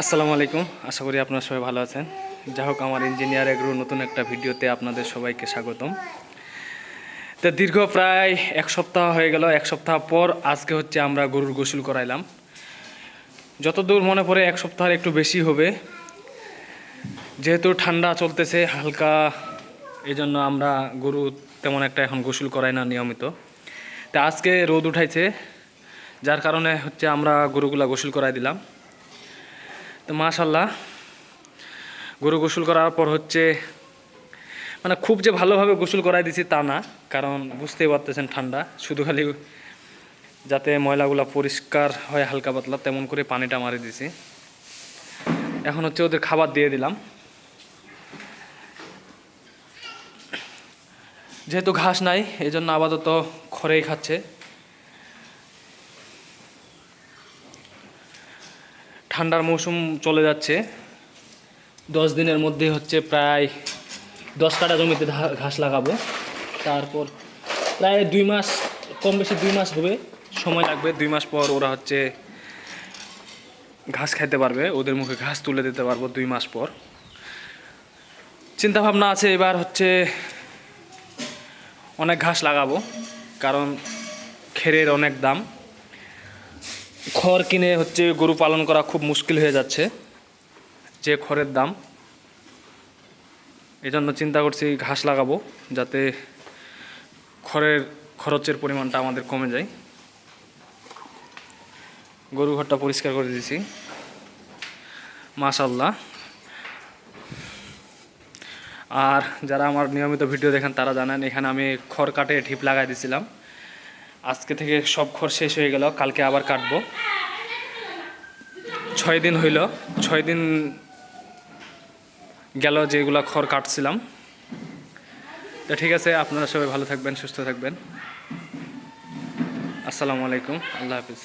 আসসালামু আলাইকুম। আশা করি আপনারা সবাই ভালো আছেন। যাই হোক, আমার ইঞ্জিনিয়ার এগ্রো নতুন একটা ভিডিওতে আপনাদের সবাইকে স্বাগতম। তো দীর্ঘ প্রায় এক সপ্তাহ হয়ে গেল। এক সপ্তাহ পর আজকে হচ্ছে আমরা গরুর গোসল করাইলাম। যতদূর মনে পড়ে এক সপ্তাহের একটু বেশি হবে। যেহেতু ঠান্ডা চলতেছে, হালকা এই জন্য আমরা গরু তেমন একটা এখন গোসল করাই না নিয়মিত। তা আজকে রোদ উঠাইছে, যার কারণে হচ্ছে আমরা গরুগুলা গোসল করাই দিলাম। তো মাশাল্লাহ গরু গোসল করার পর হচ্ছে মানে খুব যে ভালোভাবে গোসল করাই দিছি তা না, কারণ বুঝতেই পারতেছেন ঠান্ডা, শুধু খালি যাতে ময়লাগুলো পরিষ্কার হয় হালকা পাতলা, তেমন করে পানিটা মারি দিছি। এখন হচ্ছে ওদের খাবার দিয়ে দিলাম। যেহেতু ঘাস নাই এই জন্য আপাতত খড়েই খাচ্ছে। ঠান্ডার মৌসুম চলে যাচ্ছে। দশ দিনের মধ্যে হচ্ছে প্রায় দশ কাটা জমিতে ঘাস লাগাবো। তারপর প্রায় দুই মাস, কম বেশি দুই মাস হবে, সময় লাগবে। দুই মাস পর ওরা হচ্ছে ঘাস খাইতে পারবে, ওদের মুখে ঘাস তুলে দিতে পারব দুই মাস পর। চিন্তা ভাবনা আছে এবার হচ্ছে অনেক ঘাস লাগাবো, কারণ খেরের অনেক দাম। খড় কিনে হচ্ছে গরু পালন করা খুব মুশকিল হয়ে যাচ্ছে, যে খড়ের দাম। এই জন্য চিন্তা করছি ঘাস লাগাবো, যাতে খড়ের খরচের পরিমাণটা আমাদের কমে যায়। গরু ঘরটা পরিষ্কার করে দিয়েছি। মাশাল্লাহ আর যারা আমার নিয়মিত ভিডিও দেখেন, তারা জানেন, এখানে আমি খড় কাটে ঢিপ লাগাই দিয়েছিলাম আজকে থেকে সব খড় শেষ হয়ে গেল, কালকে আবার কাটব। ছয় দিন হইল, ছয় দিন গেল যেগুলো খড় কাটছিলাম। তো ঠিক আছে, আপনারা সবাই ভালো থাকবেন, সুস্থ থাকবেন। আসসালামু আলাইকুম, আল্লাহ হাফিজ।